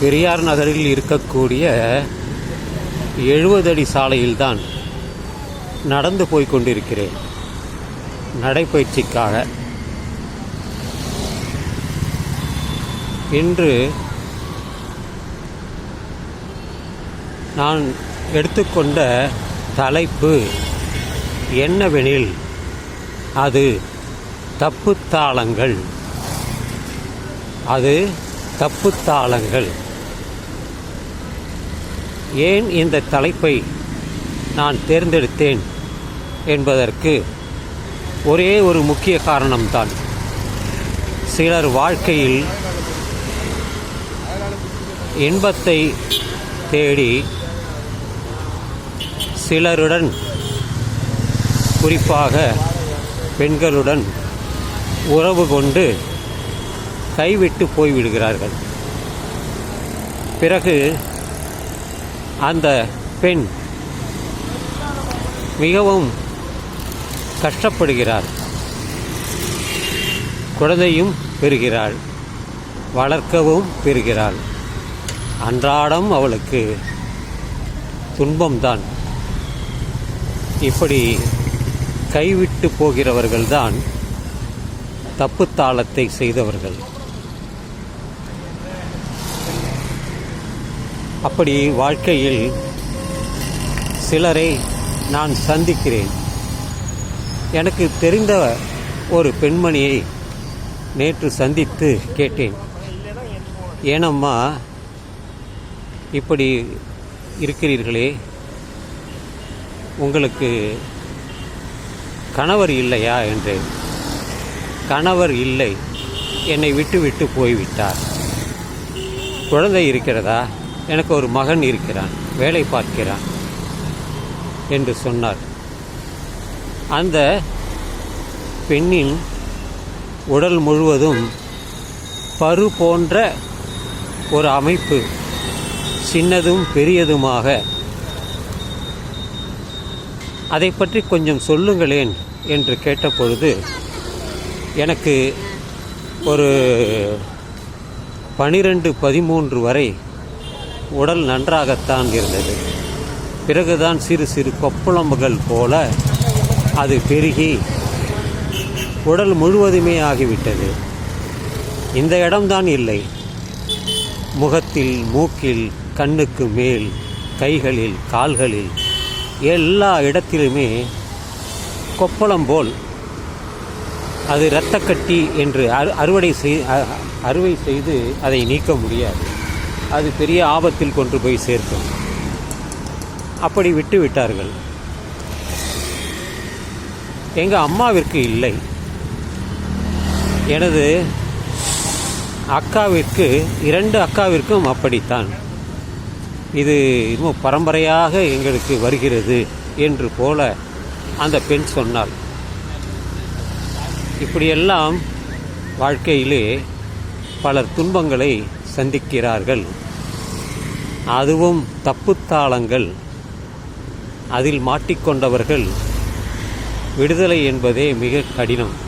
பெரியார் நகரில் இருக்கக்கூடிய எழுபது அடி சாலையில்தான் நடந்து போய் கொண்டிருக்கிறேன். நடைப்பயிற்சிக்காக. இன்று நான் எடுத்துக்கொண்ட தலைப்பு என்னவெனில் அது தப்புத்தாளங்கள். அது தப்புத்தாளங்கள். ஏன் இந்த தலைப்பை நான் தேர்ந்தெடுத்தேன் என்பதற்கு ஒரே ஒரு முக்கிய காரணம்தான். சிலர் வாழ்க்கையில் இன்பத்தை தேடி சிலருடன் குறிப்பாக பெண்களுடன் உறவு கொண்டு கைவிட்டு போய்விடுகிறார்கள். பிறகு அந்த பெண் மிகவும் கஷ்டப்படுகிறார். குழந்தையும் பெறுகிறாள். வளர்க்கவும் பெறுகிறாள். அன்றாடம் அவளுக்கு துன்பம்தான். இப்படி கைவிட்டு போகிறவர்கள்தான் தப்புத்தாளத்தை செய்தவர்கள். அப்படி வாழ்க்கையில் சிலரை நான் சந்திக்கிறேன். எனக்கு தெரிந்த ஒரு பெண்மணியை நேற்று சந்தித்து கேட்டேன். ஏனம்மா இப்படி இருக்கிறீர்களே? உங்களுக்கு கணவர் இல்லையா? என்று கணவர் இல்லை. என்னை விட்டு விட்டு போய்விட்டார். குழந்தை இருக்கிறதா? எனக்கு ஒரு மகன் இருக்கிறான் வேலை பார்க்கிறான் என்று சொன்னார். அந்த பெண்ணின் உடல் முழுவதும் பரு போன்ற ஒரு அமைப்பு சின்னதும் பெரியதுமாக. அதை பற்றி கொஞ்சம் சொல்லுங்களேன் என்று கேட்டபொழுது எனக்கு ஒரு பனிரெண்டு பதிமூன்று வரை உடல் நன்றாகத்தான் இருந்தது. பிறகுதான் சிறு சிறு கொப்பளம்புகள் போல அது பெருகி உடல் முழுவதுமே ஆகிவிட்டது. இந்த இடம்தான் இல்லை. முகத்தில் மூக்கில் கண்ணுக்கு மேல் கைகளில் கால்களில் எல்லா இடத்திலுமே கொப்பளம் போல் அது இரத்தக்கட்டி என்று அறு அறுவடை செய் அ- அறுவை செய்து அதை நீக்க முடியாது. அது பெரிய ஆபத்தில் கொண்டு போய் சேர்க்கும். அப்படி விட்டு விட்டார்கள். எங்கள் அம்மாவிற்கு இல்லை. எனது அக்காவிற்கு இரண்டு அக்காவிற்கும் அப்படித்தான். இது இன்னும் பரம்பரையாக எங்களுக்கு வருகிறது என்று போல அந்த பெண் சொன்னாள். இப்படியெல்லாம் வாழ்க்கையிலே பலர் துன்பங்களை சந்திக்கிறார்கள். அதுவும் தப்புத்தாளங்கள். அதில் மாட்டிக்கொண்டவர்கள் விடுதலை என்பதே மிக கடினம்.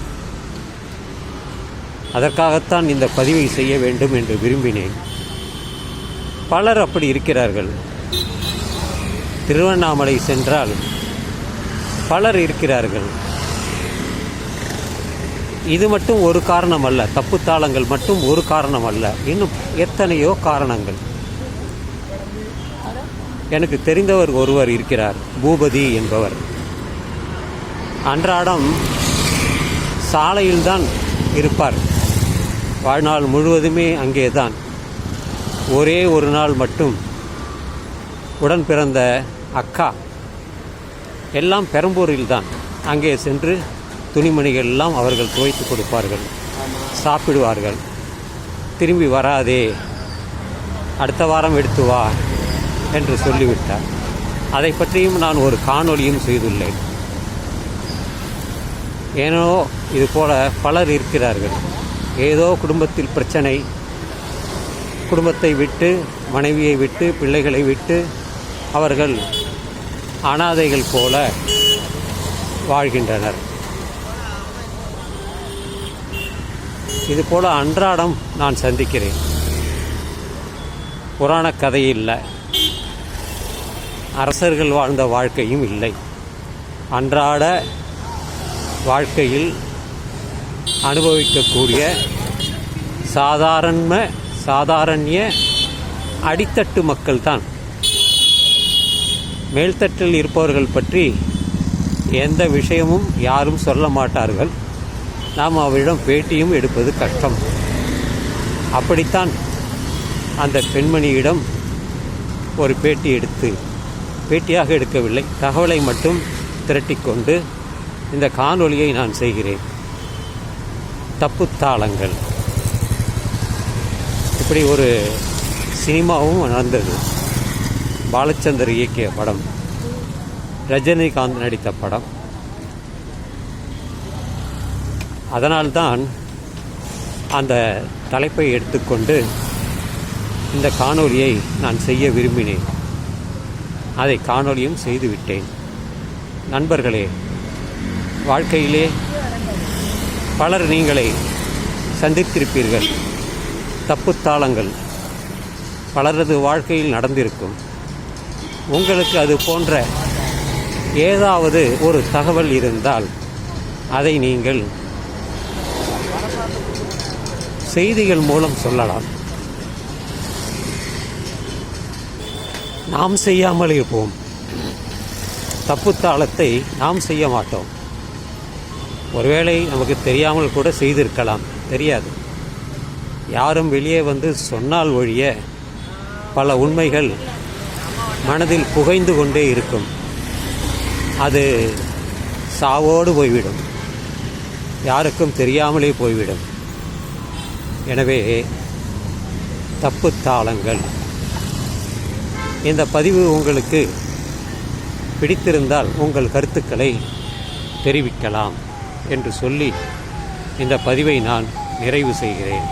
அதற்காகத்தான் இந்த பதிவை செய்ய வேண்டும் என்று விரும்பினேன். பலர் அப்படி இருக்கிறார்கள். திருவண்ணாமலை சென்றால் பலர் இருக்கிறார்கள். இது மட்டும் ஒரு காரணம் அல்ல தப்புத்தாளங்கள் மட்டும் ஒரு காரணம் அல்ல இன்னும் எத்தனையோ காரணங்கள். எனக்கு தெரிந்தவர் ஒருவர் இருக்கிறார். பூபதி என்பவர். அன்றாடம் சாலையில்தான் இருப்பார். வாழ்நாள் முழுவதுமே அங்கே தான் ஒரே ஒரு நாள் மட்டும் உடன் பிறந்த அக்கா. எல்லாம் பெரம்பூரில்தான். அங்கே சென்று துணிமணிகள் எல்லாம் அவர்கள் துவைத்து கொடுப்பார்கள். சாப்பிடுவார்கள். திரும்பி வராதே. அடுத்த வாரம் எடுத்து வா என்று சொல்லிவிட்டார். அதை பற்றியும் நான் ஒரு காணொளியும் செய்துள்ளேன். ஏனோ இது போல பலர் இருக்கிறார்கள். ஏதோ குடும்பத்தில் பிரச்சனை. குடும்பத்தை விட்டு மனைவியை விட்டு பிள்ளைகளை விட்டு அவர்கள் அனாதைகள் போல வாழ்கின்றனர். இது போல அன்றாடம் நான் சந்திக்கிறேன். புராண கதை இல்லை. அரசர்கள் வாழ்ந்த வாழ்க்கையும் இல்லை. அன்றாட வாழ்க்கையில் அனுபவிக்கக்கூடிய சாதாரண சாதாரண்ய அடித்தட்டு மக்கள்தான். மேல்தட்டில் இருப்பவர்கள் பற்றி எந்த விஷயமும் யாரும் சொல்ல மாட்டார்கள். நாம் அவரிடம் பேட்டியும் எடுப்பது கஷ்டம். அப்படித்தான் அந்த பெண்மணியிடம் ஒரு பேட்டி எடுத்து பேட்டியாக எடுக்கவில்லை. தகவலை மட்டும் திரட்டிக்கொண்டு இந்த காணொலியை நான் செய்கிறேன். தப்புத்தாளங்கள் இப்படி ஒரு சினிமாவும் நடந்தது. பாலச்சந்தர் இயக்கிய படம். ரஜினிகாந்த் நடித்த படம். அதனால்தான் அந்த தலைப்பை எடுத்துக்கொண்டு இந்த காணொலியை நான் செய்ய விரும்பினேன். அதை காணொளியும் செய்துவிட்டேன். நண்பர்களே வாழ்க்கையிலே பலர் நீங்களை சந்தித்திருப்பீர்கள். தப்புத்தாளங்கள் பலரது வாழ்க்கையில் நடந்திருக்கும். உங்களுக்கு அது போன்ற ஏதாவது ஒரு தகவல் இருந்தால் அதை நீங்கள் செய்திகள் மூலம் சொல்லலாம். நாம் செய்யாமல் இருப்போம் தப்புத்தாளத்தை நாம் செய்ய மாட்டோம். ஒருவேளை நமக்கு தெரியாமல் கூட செய்திருக்கலாம். தெரியாது. யாரும் வெளியே வந்து சொன்னால் ஒழிய பல உண்மைகள் மனதில் புகைந்து கொண்டே இருக்கும். அது சாவோடு போய்விடும். யாருக்கும் தெரியாமலே போய்விடும். எனவே தப்புத்தாளங்கள். இந்த பதிவு உங்களுக்கு பிடித்திருந்தால் உங்கள் கருத்துக்களை தெரிவிக்கலாம் என்று சொல்லி இந்த பதிவை நான் நிறைவு செய்கிறேன்.